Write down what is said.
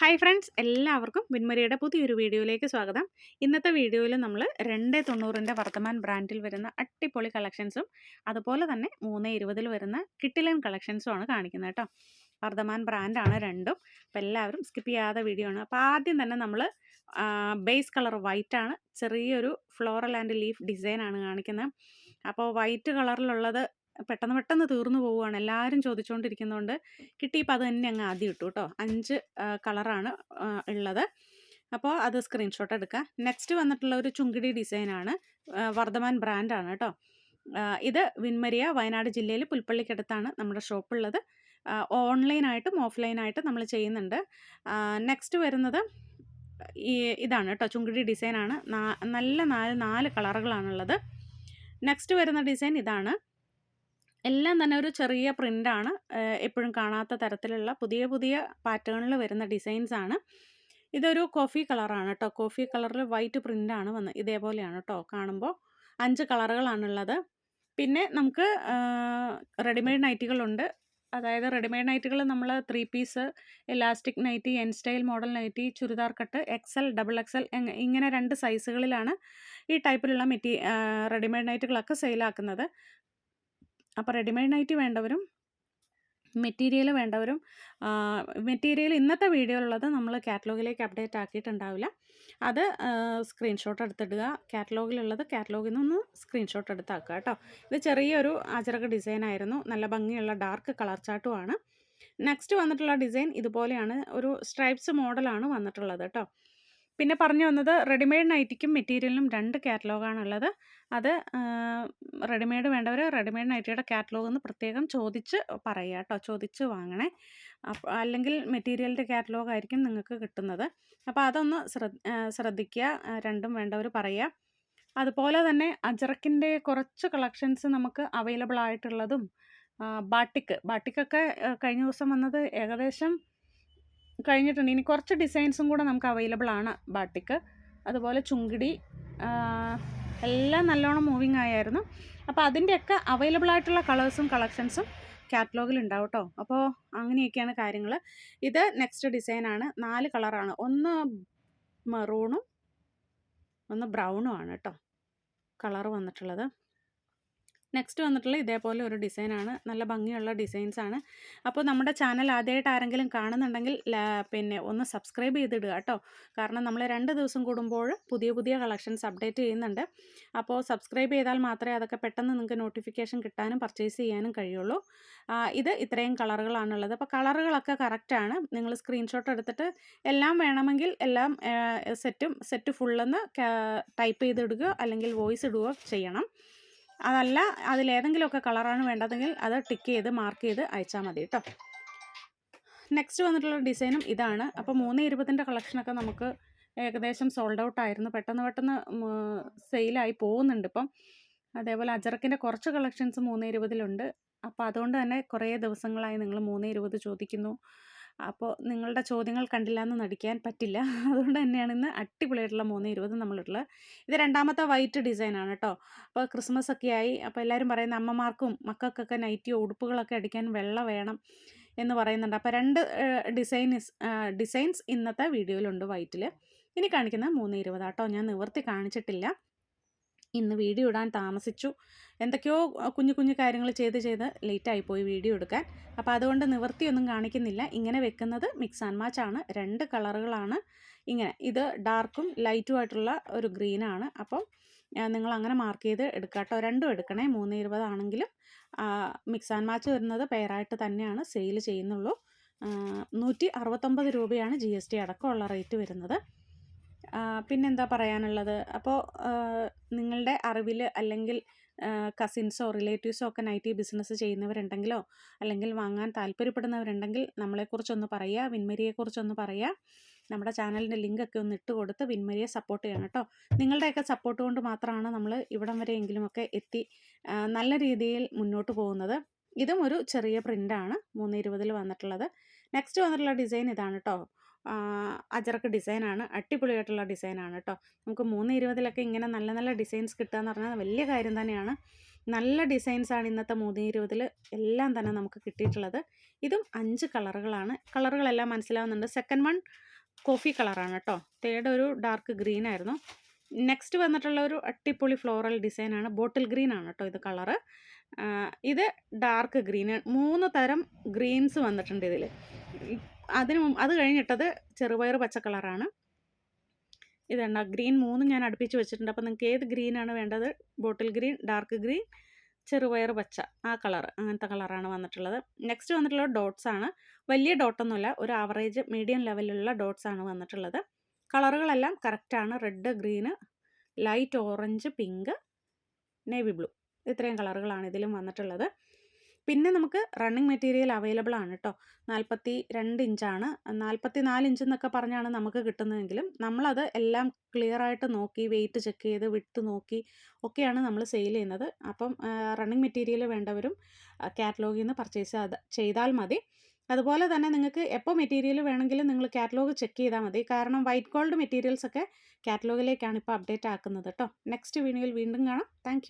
Hi friends എല്ലാവർക്കും വിൻമരിയുടെ പുതിയൊരു വീഡിയോയിലേക്ക് സ്വാഗതം. ഇന്നത്തെ വീഡിയോയിൽ നമ്മൾ രണ്ട് തൊണ്ണൂറിന്റെ വർത്തമാൻ ബ്രാൻഡിൽ വരുന്ന അട്ടിപ്പൊളി കളക്ഷൻസും അതുപോലെ തന്നെ മൂന്ന് ഇരുപതിൽ വരുന്ന കിട്ടിലൻ കളക്ഷൻസും ആണ് കാണിക്കുന്നത് കേട്ടോ. വർദ്ധമാൻ ബ്രാൻഡാണ് രണ്ടും. അപ്പോൾ എല്ലാവരും സ്കിപ്പ് ചെയ്യാതെ വീഡിയോ ആണ്. അപ്പോൾ ആദ്യം തന്നെ നമ്മൾ ബേസ് കളർ വൈറ്റ് ആണ്. ചെറിയൊരു ഫ്ലോറൽ ആൻഡ് ലീഫ് ഡിസൈൻ ആണ് കാണിക്കുന്നത്. അപ്പോൾ വൈറ്റ് കളറിലുള്ളത് പെട്ടെന്ന് പെട്ടെന്ന് തീർന്നു പോവുകയാണ്. എല്ലാവരും ചോദിച്ചുകൊണ്ടിരിക്കുന്നതുകൊണ്ട് കിട്ടിയപ്പോൾ അത് തന്നെ അങ്ങ് ആദ്യം ഇട്ടു കേട്ടോ അഞ്ച് കളറാണ് ഉള്ളത്. അപ്പോൾ അത് സ്ക്രീൻഷോട്ട് എടുക്കുക നെക്സ്റ്റ് വന്നിട്ടുള്ള ഒരു ചുങ്കിടി ഡിസൈനാണ് വർദ്ധമാൻ ബ്രാൻഡാണ് കേട്ടോ ഇത് വിൻമരിയ വയനാട് ജില്ലയിൽ പുൽപ്പള്ളിക്കടുത്താണ് നമ്മുടെ ഷോപ്പുള്ളത് ഓൺലൈനായിട്ടും ഓഫ്ലൈനായിട്ടും നമ്മൾ ചെയ്യുന്നുണ്ട്. നെക്സ്റ്റ് വരുന്നത് ഈ ഇതാണ് കേട്ടോ ചുങ്കിടി ഡിസൈനാണ് നല്ല നാല് നാല് കളറുകളാണുള്ളത് നെക്സ്റ്റ് വരുന്ന ഡിസൈൻ ഇതാണ്. എല്ലാം തന്നെ ഒരു ചെറിയ പ്രിന്റാണ് എപ്പോഴും കാണാത്ത തരത്തിലുള്ള പുതിയ പുതിയ പാറ്റേണിൽ വരുന്ന ഡിസൈൻസ് ആണ്. ഇതൊരു കോഫി കളറാണ് കേട്ടോ കോഫി കളറിൽ വൈറ്റ് പ്രിന്റാണ് വന്ന് ഇതേപോലെയാണ് കേട്ടോ കാണുമ്പോൾ അഞ്ച് കളറുകളാണുള്ളത് പിന്നെ നമുക്ക് റെഡിമെയ്ഡ് നൈറ്റികളുണ്ട് അതായത് റെഡിമെയ്ഡ് നൈറ്റുകൾ നമ്മൾ three piece elastic nightie N style model nightie churidar cut XL double XL ഇങ്ങനെ രണ്ട് സൈസുകളിലാണ് ഈ ടൈപ്പിലുള്ള മെറ്റീ റെഡിമെയ്ഡ് നൈറ്റുകളൊക്കെ സെയിലാക്കുന്നത് അപ്പോൾ റെഡിമെയ്ഡ് നൈറ്റി വേണ്ടവരും മെറ്റീരിയൽ വേണ്ടവരും മെറ്റീരിയൽ ഇന്നത്തെ വീഡിയോയിലുള്ളത് നമ്മൾ കാറ്റലോഗിലേക്ക് അപ്ഡേറ്റ് ആക്കിയിട്ടുണ്ടാവില്ല. അത് സ്ക്രീൻഷോട്ട് എടുത്തിടുക. കാറ്റലോഗിലുള്ളത് കാറ്റലോഗിൽ നിന്നൊന്ന് സ്ക്രീൻഷോട്ട് എടുത്താക്കുക കേട്ടോ. ഇത് ചെറിയൊരു അജറക ഡിസൈൻ ആയിരുന്നു. നല്ല ഭംഗിയുള്ള ഡാർക്ക് കളർ ചാട്ടുമാണ് നെക്സ്റ്റ് വന്നിട്ടുള്ള ഡിസൈൻ ഇതുപോലെയാണ്. ഒരു സ്ട്രൈപ്സ് മോഡലാണ് വന്നിട്ടുള്ളത് കേട്ടോ. പിന്നെ പറഞ്ഞു വന്നത് റെഡിമെയ്ഡ് നൈറ്റിക്കും മെറ്റീരിയലിനും രണ്ട് കാറ്റലോഗാണുള്ളത് അത് റെഡിമെയ്ഡ് വേണ്ടവർ റെഡിമെയ്ഡ് നൈറ്റിയുടെ കാറ്റലോഗ് എന്ന് പ്രത്യേകം ചോദിച്ച് പറയുക കേട്ടോ ചോദിച്ച് വാങ്ങണേ. അപ്പോൾ അല്ലെങ്കിൽ മെറ്റീരിയലിന്റെ കാറ്റലോഗ് ആയിരിക്കും നിങ്ങൾക്ക് കിട്ടുന്നത്. അപ്പോൾ അതൊന്ന് ശ്രദ്ധ ശ്രദ്ധിക്കുക രണ്ടും വേണ്ടവർ പറയുക അതുപോലെ തന്നെ അജറക്കിന്റെ കുറച്ച് കളക്ഷൻസ് നമുക്ക് അവൈലബിൾ ആയിട്ടുള്ളതും ബാട്ടിക്ക് ബാട്ടിക്കൊക്കെ കഴിഞ്ഞ ദിവസം വന്നത് ഏകദേശം കഴിഞ്ഞിട്ടുണ്ട്. ഇനി കുറച്ച് ഡിസൈൻസും കൂടെ നമുക്ക് അവൈലബിൾ ആണ് ബാട്ടിക്ക്. അതുപോലെ ചുങ്കിടി എല്ലാം നല്ലോണം മൂവിങ് ആയായിരുന്നു. അപ്പോൾ അതിന്റെയൊക്കെ അവൈലബിൾ ആയിട്ടുള്ള കളേഴ്സും കളക്ഷൻസും കാറ്റലോഗിൽ ഉണ്ടാവും കേട്ടോ അപ്പോൾ അങ്ങനെയൊക്കെയാണ് കാര്യങ്ങൾ. ഇത് നെക്സ്റ്റ് ഡിസൈനാണ് നാല് കളറാണ് ഒന്ന് മെറൂണും ഒന്ന് ബ്രൗണും ആണ് കേട്ടോ കളർ വന്നിട്ടുള്ളത്. നെക്സ്റ്റ് വന്നിട്ടുള്ള ഇതേപോലെ ഒരു ഡിസൈനാണ് നല്ല ഭംഗിയുള്ള ഡിസൈൻസ് ആണ്. അപ്പോൾ നമ്മുടെ ചാനൽ ആദ്യമായിട്ട് ആരെങ്കിലും കാണുന്നുണ്ടെങ്കിൽ പിന്നെ ഒന്ന് സബ്സ്ക്രൈബ് ചെയ്തിടുക കേട്ടോ. കാരണം നമ്മൾ രണ്ട് ദിവസം കൂടുമ്പോൾ പുതിയ പുതിയ കളക്ഷൻസ് അപ്ഡേറ്റ് ചെയ്യുന്നുണ്ട്. അപ്പോൾ സബ്സ്ക്രൈബ് ചെയ്താൽ മാത്രമേ അതൊക്കെ പെട്ടെന്ന് നിങ്ങൾക്ക് നോട്ടിഫിക്കേഷൻ കിട്ടാനും പർച്ചേസ് ചെയ്യാനും കഴിയുള്ളൂ. ഇത് ഇത്രയും കളറുകളാണുള്ളത്. അപ്പോൾ കളറുകളൊക്കെ കറക്റ്റാണ് നിങ്ങൾ സ്ക്രീൻഷോട്ട് എടുത്തിട്ട് എല്ലാം വേണമെങ്കിൽ എല്ലാം സെറ്റും സെറ്റ് ഫുള്ളെന്ന് ടൈപ്പ് ചെയ്തിടുകയോ അല്ലെങ്കിൽ വോയിസ് ഇടുകയോ ചെയ്യണം. അതല്ല അതിലേതെങ്കിലുമൊക്കെ കളറാണ് വേണ്ടതെങ്കിൽ അത് ടിക്ക് ചെയ്ത് മാർക്ക് ചെയ്ത് അയച്ചാൽ മതി കേട്ടോ. നെക്സ്റ്റ് വന്നിട്ടുള്ള ഡിസൈനും ഇതാണ്. അപ്പോൾ മൂന്ന് ഇരുപതിന്റെ കളക്ഷനൊക്കെ നമുക്ക് ഏകദേശം സോൾഡ് ഔട്ട് ആയിരുന്നു. പെട്ടെന്ന് പെട്ടെന്ന് സെയിലായി പോകുന്നുണ്ട് ഇപ്പം. അതേപോലെ അജറക്കിന്റെ കുറച്ച് കളക്ഷൻസ് മൂന്ന് ഇരുപതിലുണ്ട്. അപ്പോൾ അതുകൊണ്ട് തന്നെ കുറേ ദിവസങ്ങളായി നിങ്ങൾ മൂന്ന് ഇരുപത് ചോദിക്കുന്നു. അപ്പോൾ നിങ്ങളുടെ ചോദ്യങ്ങൾ കണ്ടില്ല എന്ന് നടിക്കാൻ പറ്റില്ല. അതുകൊണ്ട് തന്നെയാണ് ഇന്ന് അടിപൊളിയായിട്ടുള്ള മൂന്ന് ഇരുപത് നമ്മളുള്ളത് ഇത് രണ്ടാമത്തെ വൈറ്റ് ഡിസൈനാണ് കേട്ടോ. അപ്പോൾ ക്രിസ്മസ് ഒക്കെ ആയി. അപ്പോൾ എല്ലാവരും പറയുന്ന അമ്മമാർക്കും മക്കൾക്കൊക്കെ നൈറ്റിയോ ഉടുപ്പുകളൊക്കെ അടിക്കാൻ വെള്ള വേണം എന്ന് പറയുന്നുണ്ട്. അപ്പോൾ രണ്ട് ഡിസൈൻസ് ഡിസൈൻസ് ഇന്നത്തെ വീഡിയോയിലുണ്ട് വൈറ്റിൽ ഇനി കാണിക്കുന്നത് മൂന്ന് ഇരുപതാട്ടോ ഞാൻ നിവർത്തി കാണിച്ചിട്ടില്ല. ഇന്ന് വീഡിയോ ഇടാൻ താമസിച്ചു. എന്തൊക്കെയോ കുഞ്ഞു കുഞ്ഞു കാര്യങ്ങൾ ചെയ്ത് ചെയ്ത് ലേറ്റായി പോയി വീഡിയോ എടുക്കാൻ. അപ്പോൾ അതുകൊണ്ട് നിവൃത്തിയൊന്നും കാണിക്കുന്നില്ല. ഇങ്ങനെ വെക്കുന്നത് മിക്സ് ആൻഡ് മാച്ച് ആണ്. രണ്ട് കളറുകളാണ് ഇങ്ങനെ. ഇത് ഡാർക്കും ലൈറ്റും ആയിട്ടുള്ള ഒരു ഗ്രീനാണ് അപ്പം നിങ്ങൾ അങ്ങനെ മാർക്ക് ചെയ്ത് എടുക്കുക കേട്ടോ രണ്ടും എടുക്കണേ. മൂന്ന് ഇരുപതാണെങ്കിലും മിക്സ് ആൻഡ് മാച്ച് വരുന്നത് പെയറായിട്ട് തന്നെയാണ് സെയിൽ ചെയ്യുന്നുള്ളൂ. നൂറ്റി അറുപത്തൊമ്പത് രൂപയാണ് ജി എസ് ടി അടക്കമുള്ള റേറ്റ് വരുന്നത്. പിന്നെന്താ പറയാനുള്ളത്? അപ്പോൾ നിങ്ങളുടെ അറിവിൽ അല്ലെങ്കിൽ കസിൻസോ റിലേറ്റീവ്സോ ഒക്കെ നൈറ്റി ബിസിനസ് ചെയ്യുന്നവരുണ്ടെങ്കിലോ അല്ലെങ്കിൽ വാങ്ങാൻ താല്പര്യപ്പെടുന്നവരുണ്ടെങ്കിൽ നമ്മളെക്കുറിച്ചൊന്ന് പറയുക വിൻമരിയെക്കുറിച്ചൊന്ന് പറയുക നമ്മുടെ ചാനലിന്റെ ലിങ്കൊക്കെ ഒന്ന് ഇട്ട് കൊടുത്ത് വിൻമരിയെ സപ്പോർട്ട് ചെയ്യണം കേട്ടോ. നിങ്ങളുടെയൊക്കെ സപ്പോർട്ട് കൊണ്ട് മാത്രമാണ് നമ്മൾ ഇവിടം വരെയെങ്കിലുമൊക്കെ എത്തി നല്ല രീതിയിൽ മുന്നോട്ട് പോകുന്നത്. ഇതും ഒരു ചെറിയ പ്രിന്റാണ് മൂന്ന് ഇരുപതിൽ വന്നിട്ടുള്ളത്. നെക്സ്റ്റ് വന്നിട്ടുള്ള ഡിസൈൻ ഇതാണ് കേട്ടോ. അജറക്ക് ഡിസൈനാണ്. അടിപൊളിയായിട്ടുള്ള ഡിസൈനാണ് കേട്ടോ നമുക്ക് മൂന്ന് ഇരുപതിലൊക്കെ ഇങ്ങനെ നല്ല നല്ല ഡിസൈൻസ് കിട്ടുക എന്ന് പറഞ്ഞാൽ വലിയ കാര്യം തന്നെയാണ്. നല്ല ഡിസൈൻസാണ് ഇന്നത്തെ മൂന്ന് ഇരുപതിൽ എല്ലാം തന്നെ നമുക്ക് കിട്ടിയിട്ടുള്ളത്. ഇതും അഞ്ച് കളറുകളാണ്. കളറുകളെല്ലാം മനസ്സിലാവുന്നുണ്ട്. സെക്കൻഡ് വൺ കോഫി കളറാണ് കേട്ടോ തേർഡ് ഒരു ഡാർക്ക് ഗ്രീൻ ആയിരുന്നു നെക്സ്റ്റ് വന്നിട്ടുള്ള ഒരു അട്ടിപ്പൊളി ഫ്ലോറൽ ഡിസൈനാണ്. ബോട്ടിൽ ഗ്രീൻ ആണ് കേട്ടോ ഇത് കളറ്. ഇത് ഡാർക്ക് ഗ്രീൻ മൂന്ന് തരം ഗ്രീൻസ് വന്നിട്ടുണ്ട് ഇതിൽ അതിന് അത് കഴിഞ്ഞിട്ടത് ചെറുപയർ പച്ച കളറാണ്. ഇതുണ്ട ഗ്രീൻ മൂന്നും ഞാൻ അടുപ്പിച്ച് വെച്ചിട്ടുണ്ട്. അപ്പോൾ നിങ്ങൾക്ക് ഏത് ഗ്രീനാണ് വേണ്ടത്? ബോട്ടിൽ ഗ്രീൻ ഡാർക്ക് ഗ്രീൻ ചെറുപയർ പച്ച ആ കളർ അങ്ങനത്തെ കളറാണ് വന്നിട്ടുള്ളത്. നെക്സ്റ്റ് വന്നിട്ടുള്ളത് ഡോട്ട്സ് ആണ്. വലിയ ഡോട്ടൊന്നുമില്ല ഒരു ആവറേജ് മീഡിയം ലെവലിലുള്ള ഡോട്ട്സ് ആണ് വന്നിട്ടുള്ളത്. കളറുകളെല്ലാം കറക്റ്റാണ് red green light orange pink navy blue. ഇത്രയും കളറുകളാണ് ഇതിലും വന്നിട്ടുള്ളത്. പിന്നെ നമുക്ക് റണ്ണിങ് മെറ്റീരിയൽ അവൈലബിൾ ആണ് കേട്ടോ നാൽപ്പത്തി രണ്ട് ഇഞ്ചാണ് നാൽപ്പത്തി നാല് ഇഞ്ച് എന്നൊക്കെ പറഞ്ഞാണ് നമുക്ക് കിട്ടുന്നതെങ്കിലും നമ്മളത് എല്ലാം ക്ലിയർ ആയിട്ട് നോക്കി വെയിറ്റ് ചെക്ക് ചെയ്ത് വിട്ട് നോക്കി ഒക്കെയാണ് നമ്മൾ സെയിൽ ചെയ്യുന്നത്. അപ്പം റണ്ണിങ് മെറ്റീരിയൽ വേണ്ടവരും കാറ്റലോഗിൽ നിന്ന് പർച്ചേസ് ചെയ്താൽ മതി. അതുപോലെ തന്നെ നിങ്ങൾക്ക് എപ്പോൾ മെറ്റീരിയൽ വേണമെങ്കിലും നിങ്ങൾ കാറ്റലോഗ് ചെക്ക് ചെയ്താൽ മതി. കാരണം വൈറ്റ് ഗോൾഡ് മെറ്റീരിയൽസ് ഒക്കെ കാറ്റലോഗിലേക്കാണ് ഇപ്പോൾ അപ്ഡേറ്റ് ആക്കുന്നത് കേട്ടോ നെക്സ്റ്റ് വീഡിയോയിൽ വീണ്ടും കാണാം. താങ്ക്